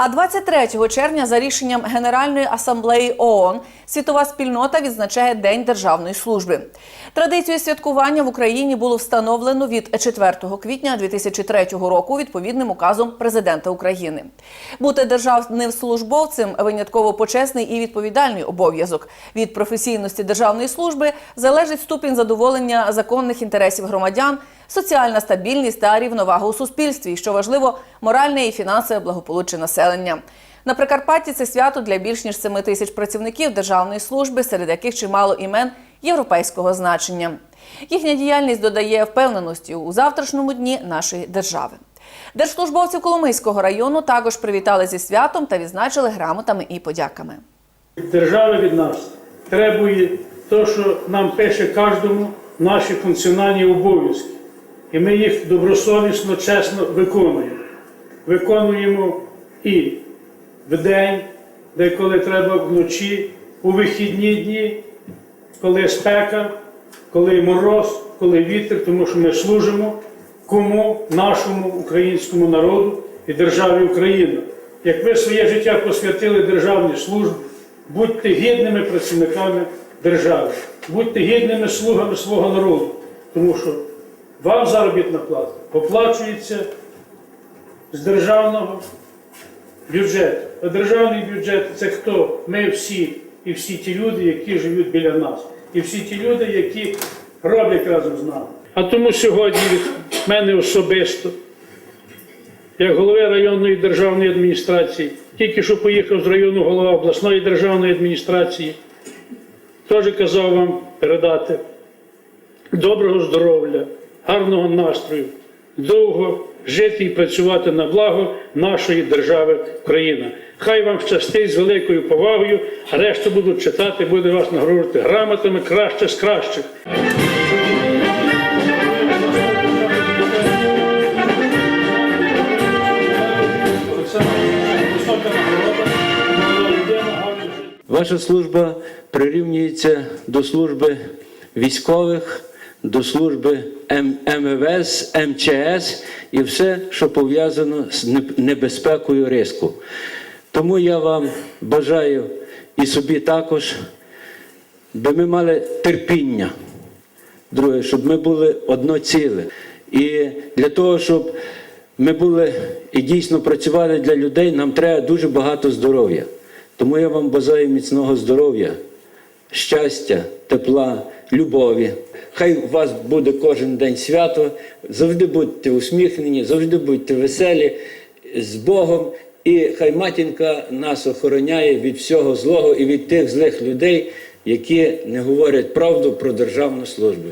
А 23 червня за рішенням Генеральної асамблеї ООН світова спільнота відзначає День державної служби. Традицію святкування в Україні було встановлено від 4 квітня 2003 року відповідним указом президента України. Бути державним службовцем винятково почесний і відповідальний обов'язок. Від професійності державної служби залежить ступінь задоволення законних інтересів громадян, соціальна стабільність та рівновага у суспільстві, що важливо, моральне і фінансове благополуччя населення. На Прикарпатті це свято для більш ніж 7 тисяч працівників державної служби, серед яких чимало імен європейського значення. Їхня діяльність додає впевненості у завтрашньому дні нашої держави. Держслужбовців Коломийського району також привітали зі святом та відзначили грамотами і подяками. Держава від нас требує те, що нам пише кожному наші функціональні обов'язки. І ми їх добросовісно, чесно виконуємо. Виконуємо і вдень, де коли треба вночі, у вихідні дні, коли спека, коли мороз, коли вітер, тому що ми служимо кому нашому українському народу і державі Україна. Як ви своє життя посвятили державній службі, будьте гідними працівниками держави, будьте гідними слугами свого народу, тому що вам заробітна плата оплачується з державного бюджету. А державний бюджет це хто? Ми всі і всі ті люди, які живуть біля нас, і всі ті люди, які роблять разом з нами. А тому сьогодні від мене особисто, як голови районної державної адміністрації, тільки що поїхав з району голова обласної державної адміністрації, теж казав вам передати доброго здоров'я, гарного настрою, довго жити і працювати на благо нашої держави Україна. Хай вам щастить з великою повагою, а решту будуть читати, буде вас нагороджувати грамотами краще з кращих. Ваша служба прирівнюється до служби військових, до служби МВС, МЧС і все, що пов'язано з небезпекою риску. Тому я вам бажаю і собі також, би ми мали терпіння. Друге, щоб ми були одно ціле. І для того, щоб ми були і дійсно працювали для людей, нам треба дуже багато здоров'я. Тому я вам бажаю міцного здоров'я, щастя, тепла, любові. Хай у вас буде кожен день свято, завжди будьте усміхнені, завжди будьте веселі з Богом. І хай матінка нас охороняє від всього злого і від тих злих людей, які не говорять правду про державну службу.